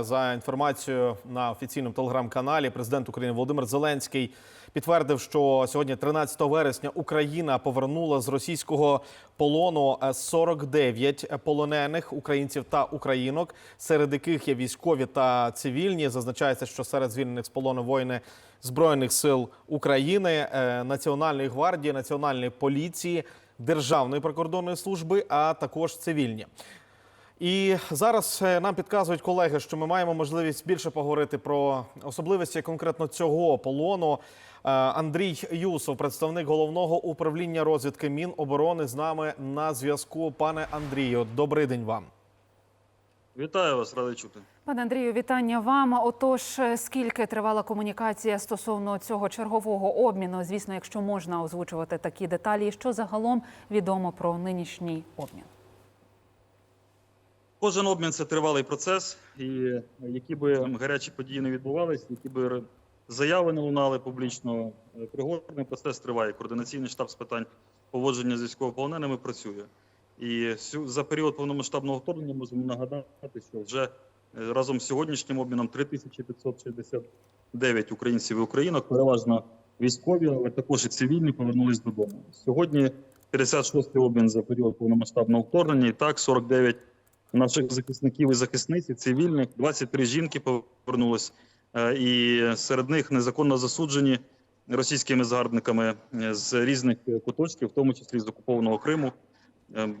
За інформацією на офіційному телеграм-каналі, президент України Володимир Зеленський підтвердив, що сьогодні, 13 вересня, Україна повернула з російського полону е, 49 полонених українців та українок, серед яких є військові та цивільні. Зазначається, що серед звільнених з полону воїни збройних сил України, е, Національної гвардії, Національної поліції, Державної прикордонної служби, а також цивільні. І зараз е, нам підказують колеги, що ми маємо можливість більше поговорити про особливості конкретно цього полону. Е, Андрій Юсов, представник головного управління розвідки Міноборони, з нами на зв'язку. Пане Андрію, добрий день вам. Вітаю вас, радий чути. Пане Андрію, вітання вам. Отож, е, скільки тривала комунікація стосовно цього чергового обміну? Звісно, якщо можна озвучувати такі деталі, що загалом відомо про нинішній обмін? Кожен обмін це тривалий процес, і які би гарячі події не відбувалися, які би заяви не лунали публічно, е, переговорний процес триває. Координаційний штаб з питань поводження з військовополоненими працює. І за період повномасштабного вторгнення можемо нагадати, що вже е, разом з сьогоднішнім обміном 3569 українців і українок, переважно військові, але також і цивільні, повернулись додому. Сьогодні 56-й обмін за період повномасштабного вторгнення. І так, 49 наших захисників і захисниць, і цивільних, 23 жінки повернулись, е, і серед них незаконно засуджені російськими загарбниками е, з різних куточків, в тому числі з окупованого Криму. Е,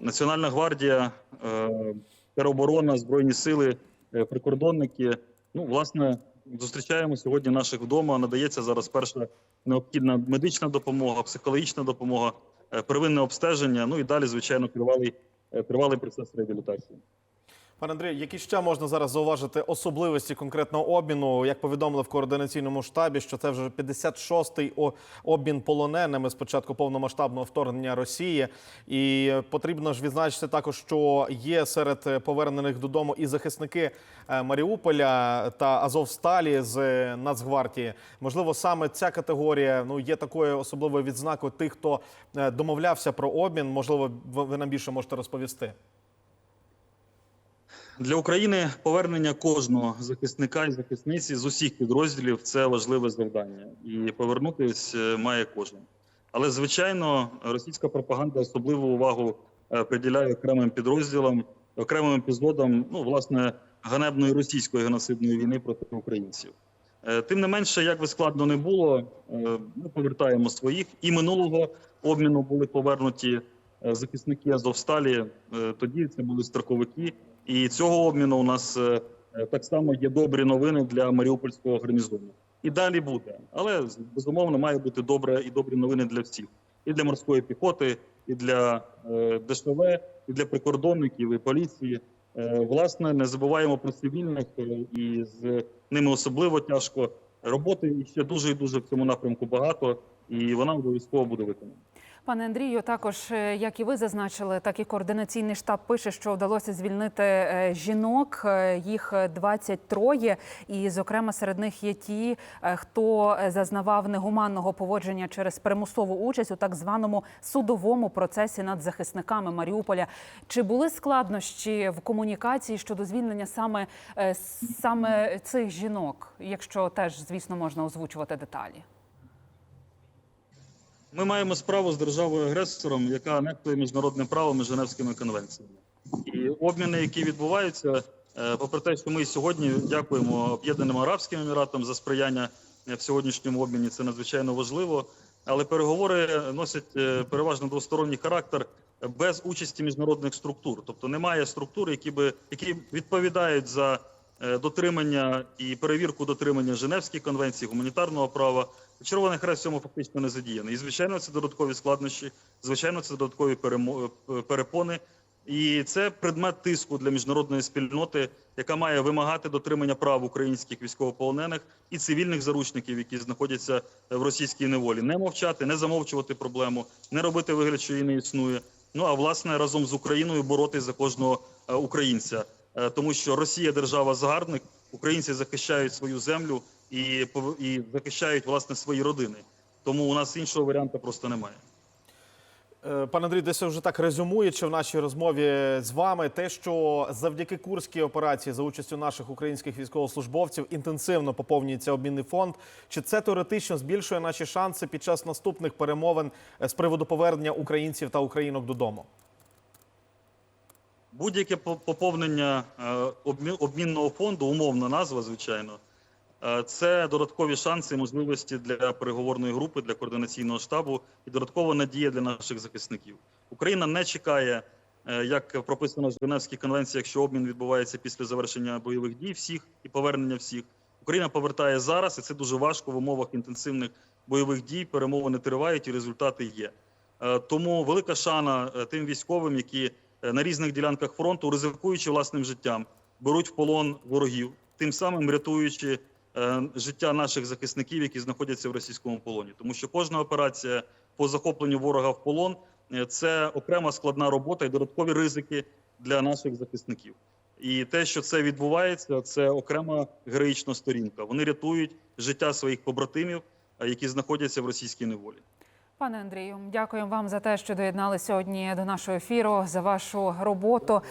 Національна гвардія, тероборона, збройні сили, прикордонники. Ну, власне, зустрічаємо сьогодні наших вдома. Надається зараз перша необхідна медична допомога, психологічна допомога, первинне обстеження. Ну і далі, звичайно, е, тривалий процес реабілітації. Пане Андрію, які ще можна зараз зауважити особливості конкретного обміну? Як повідомили в координаційному штабі, що це вже 56-й обмін полоненими з початку повномасштабного вторгнення Росії. І потрібно ж відзначити також, що є серед повернених додому і захисники е, Маріуполя та Азовсталі з Нацгвардії. Можливо, саме ця категорія ну є такою особливою відзнакою тих, хто е, домовлявся про обмін. Можливо, ви нам більше можете розповісти. Для України повернення кожного захисника і захисниці з усіх підрозділів це важливе завдання, і повернутись е, має кожен. Але звичайно, російська пропаганда особливу увагу е, приділяє окремим підрозділам, окремим епізодам, ну власне, ганебної російської геноцидної війни проти українців. Е, Тим не менше, як би складно не було, ми повертаємо своїх. І минулого обміну були повернуті захисники Азовсталі. Тоді це були строковики. І цього обміну у нас е, е, так само є добрі новини для Маріупольського гарнізону. І далі буде. Але безумовно має бути добре і добрі новини для всіх. І для морської піхоти, і для е, ДШВ, і для прикордонників, і поліції. Власне, не забуваємо про цивільних, і з ними особливо тяжко. Роботи ще дуже і дуже в цьому напрямку багато, і вона обов'язково буде виконана. Пане Андрію, також е, як і ви зазначили, так і координаційний штаб пише, що вдалося звільнити е, жінок. е, Їх 23, і, зокрема, серед них є ті, хто зазнавав негуманного поводження через примусову участь у так званому судовому процесі над захисниками Маріуполя. Чи були складнощі в комунікації щодо звільнення саме, саме цих жінок, якщо теж, звісно, можна озвучувати деталі? Ми маємо справу з державою-агресором, яка нехтує міжнародним правом і Женевськими конвенціями. І обміни, які відбуваються, е, попри те, що ми сьогодні дякуємо Об'єднаним Арабським Еміратам за сприяння е, в сьогоднішньому обміні, це надзвичайно важливо. Але переговори носять е, переважно двосторонній характер без участі міжнародних структур. Тобто немає структур, які би які відповідають за дотримання і перевірку дотримання Женевських конвенцій, гуманітарного права. Червоний Хрест цьому фактично не задіяний. І звичайно, це додаткові складнощі, звичайно, це додаткові е, перепони. І це предмет тиску для міжнародної спільноти, яка має вимагати дотримання прав українських військовополонених і цивільних заручників, які знаходяться в російській неволі. Не мовчати, не замовчувати проблему, не робити вигляд, що її не існує. Ну а власне разом з Україною боротись за кожного е, українця, Е, тому що Росія держава загарбник, українці захищають свою землю і і захищають власне свої родини. Тому у нас іншого варіанту просто немає. Е, Пане Андрій, десь вже так резюмуючи в нашій розмові з вами, те, що завдяки курській операції за участю наших українських військовослужбовців інтенсивно поповнюється обмінний фонд. Чи це теоретично збільшує наші шанси під час наступних перемовин е, з приводу повернення українців та українок додому? Будь-яке поповнення е, обмінного фонду, умовна назва, звичайно, е, це додаткові шанси і можливості для переговорної групи, для координаційного штабу і додаткова надія для наших захисників. Україна не чекає, е, як прописано в Женевській конвенції, якщо обмін відбувається після завершення бойових дій всіх і повернення всіх. Україна повертає зараз, і це дуже важко в умовах інтенсивних бойових дій. Перемовини тривають і результати є. Тому велика шана тим військовим, які на різних ділянках фронту, ризикуючи власним життям, беруть в полон ворогів, тим самим рятуючи е, життя наших захисників, які знаходяться в російському полоні. Тому що кожна операція по захопленню ворога в полон е, це окрема складна робота і додаткові ризики для наших захисників. І те, що це відбувається, це окрема героїчна сторінка. Вони рятують життя своїх побратимів, е, які знаходяться в російській неволі. Пане Андрію, дякуємо вам за те, що доєднали сьогодні до нашого ефіру за вашу роботу.